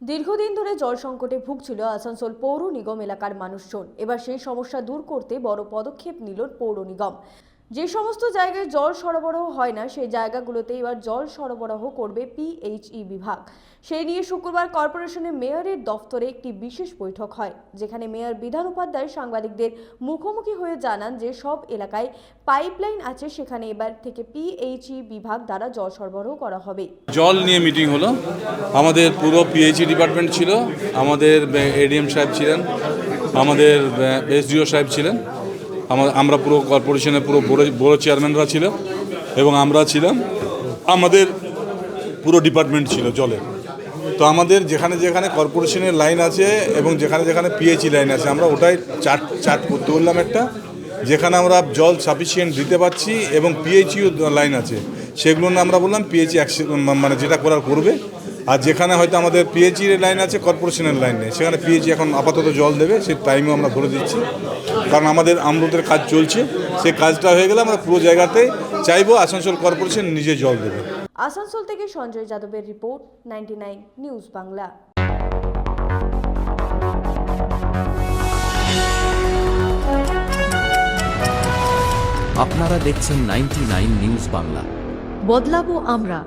দীর্ঘদিন ধরে জল সংকটে ভুগছিল আসানসোল পৌর নিগম এলাকার মানুষজন। এবার সেই সমস্যা দূর করতে বড় পদক্ষেপ নিল পৌর নিগম। যে সমস্ত জায়গায় জল সরবরাহ হয় না, সেই জায়গাগুলোতে এবার জল সরবরাহ করবে পিএইচই বিভাগ। সেই নিয়ে শুক্রবার কর্পোরেশনের মেয়রের দফতরে একটি বিশেষ বৈঠক হয়, যেখানে মেয়র বিধান উপাধ্যায় সাংবাদিকদের মুখোমুখি হয়ে জানান যে সব এলাকায় পাইপলাইন আছে, সেখানে এবার থেকে পিএইচই বিভাগ দ্বারা জল সরবরাহ করা হবে। জল নিয়ে মিটিং হলো। আমাদের পুরো পিএইচি ডিপার্টমেন্ট ছিল, আমাদের এডিএম সাহেব ছিলেন, আমাদের এসডিও সাহেব ছিলেন। আমরা পুরো কর্পোরেশনের পুরো বড় চেয়ারম্যানরা ছিল এবং আমরা ছিলাম আমাদের পুরো ডিপার্টমেন্ট ছিল জলের। তো আমাদের যেখানে যেখানে কর্পোরেশনের লাইন আছে এবং যেখানে যেখানে পিএইচি লাইন আছে, আমরা ওটাই চার্ট চার্ট করতে বললাম একটা, যেখানে আমরা জল সাফিসিয়েন্ট দিতে পারছি এবং পিএইচিও লাইন আছে। সেগুলো আমরা বললাম পিএইচি মানে যেটা করার করবে। আর যেখানে হয়তো আমাদের পিএইচির লাইন আছে কর্পোরেশনের লাইন নেই। সেখানে পিএইচি এখন আপাতত জল দেবে সেই টাইমও আমরা ধরে দিচ্ছি। কারণ আমাদের আমরুদের কাজ চলছে। সেই কাজটা হয়ে গেলে আমরা পুরো জায়গাতে চাইব আসানসোল কর্পোরেশন নিজে জল দেবে। আসানসোল থেকে সঞ্জয় যাদবের রিপোর্ট নাইনটি নিউজ বাংলা আপনারা দেখছেন নাইনটি নিউজ বাংলা বদলাবো আমরা।